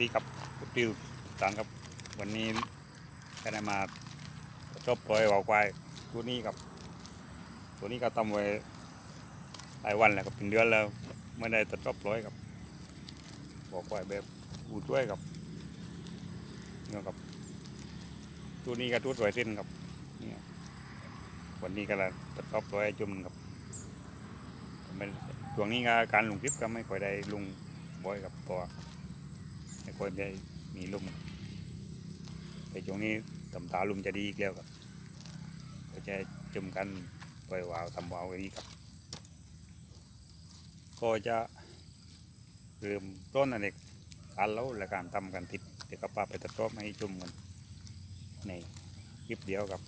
ดีครับติวต่างครับ วันนี้ก็ได้มาชอบปล่อยออกไปตัวนี้ครับ ตัวนี้ก็ทำไว้หลายวันแล้วครับเป็นเดือนแล้ว ไม่ได้ตัดชอบปล่อยครับบอกไว้แบบอูด้วยครับเนี่ยครับตัวนี้ก็ตัวสวยเส้นครับเนี่ยวันนี้ก็ละตัดชอบปล่อยจุ่มครับมันช่วงนี้ก็การลงคลิปก็ไม่ค่อยได้ลงบ่อยครับเพราะว่า ไม่ค่อยได้มีลมแต่ช่วงนี้ตำตาลมจะดีอีกแล้วครับก็จะจุ่มกันปล่อยวาวทำวาวกันอีกครับ ก็จะเริ่มต้นอะไรการเล่าและการทำกันติดเดี๋ยวก็พาไปตัดรอบให้จุ่มกันในคลิปเดียวครับ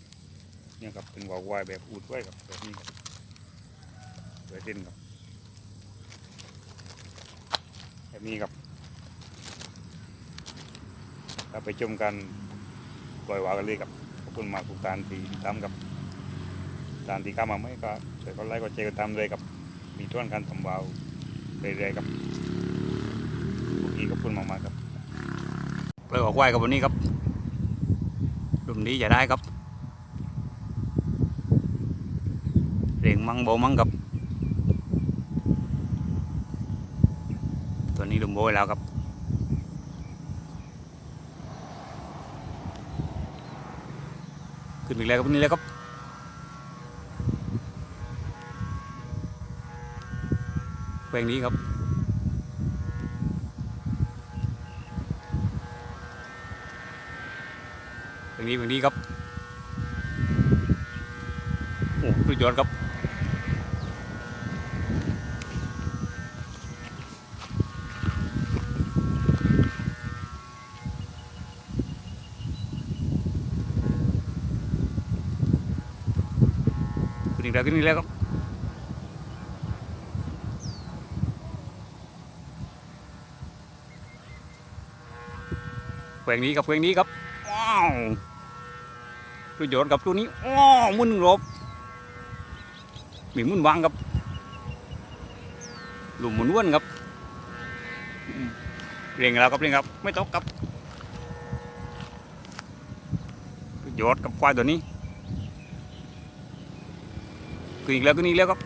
เนี่ยครับเป็นวาววายแบบอูดไว้ครับแบบนี้ครับไว้เส้นครับแบบนี้ครับ เราไปชมกันปล่อยวากันเลยครับขอบคุณมากทุกท่านที่ติดตามครับท่านที่เข้ามาไหมก็ช่วยกดไลค์กดแชร์กดตามเลยครับ มีต้นการทำวาวเรื่อยๆครับพวกนี้ขอบคุณมากๆครับเปิดออกไหวกับวันนี้ครับรุ่มนี้จะได้ครับเร่งมังโบมังครับตัวนี้ลุมโบยแล้วครับ ขึ้นอีกแล้วครับนี่แล้วครับแปลงนี้ครับแปลงนี้แปลงนี้ครับโอ้สุดยอดครับ ขึ้นอีกแล้วขึ้นอีกแล้วครับเพลงนี้กับเพลงนี้ครับว้าวสุดยอดกับตัวนี้ว้าวมุนรบมีมุนวางครับหลุมหมุนวนครับเร่งแล้วครับเร่งครับ ไม่ตกครับสุดยอดกับควายตัวนี้ ขึ้นอีกแล้วขึ้นอีกแล้วครับ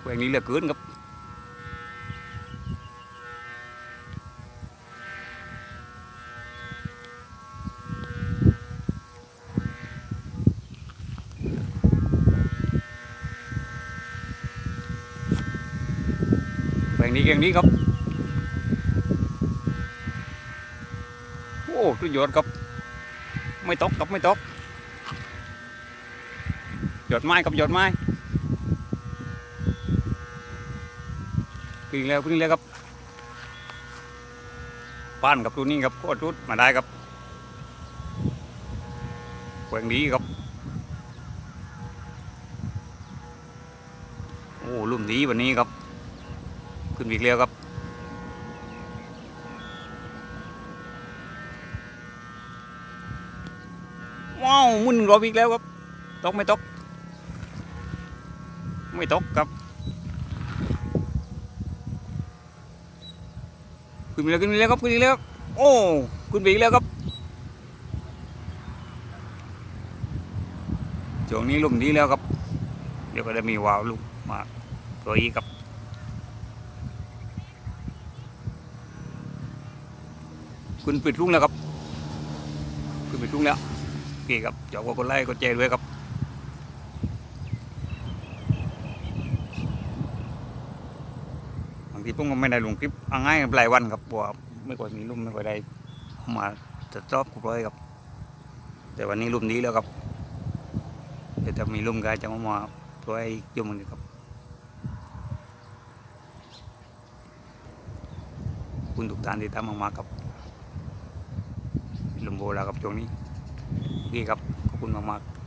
เพลงนี้เหลือเกินครับเพลงนี้เพลงนี้ครับ อ้สุดยอดครับ ไม่ตกครับไม่ตกหยดไม้ครับหยดไม้กินแล้วกินแล้วครับป้านกับตัวนี้ครับโคตรรุดมาได้ครับแหวงดีครับ โอ้ลุ่มดีวันนี้ครับ ขึ้นอีกแล้วครับ ว้าวมุนรอบอีกแล้วครับ ตกไม่ตก ไม่ตกครับขึ้นไปแล้วขึ้นไปแล้วครับขึ้นไปแล้วโอ้ขึ้นไปอีกแล้วครับช่วงนี้ลุ่มดีแล้วครับ เดี๋ยวก็จะมีวาวลูกมาตัวอีกครับขึ้นปิดรุ่งแล้วครับขึ้นปิดรุ่งแล้ว โอเคครับจอกว่าคนไล่ก็แจ้ด้วยครับบางทีผมก็ไม่ได้ลงคลิปเอ่ง่ายหลายวันครับเพราะว่าไม่ค่อยมีลุ่มไม่ค่อยได้เอามาจะชอบกูเลยครับ แต่วันนี้ลุ่มดีแล้วครับเดี๋ยวจะมีลุ่มก็จะมามาช่วยยุ่งมันครับคุณทุกท่านที่ทำมากๆครับลมโบแล้วครับช่วงนี้ ดีครับ ขอบคุณมากๆ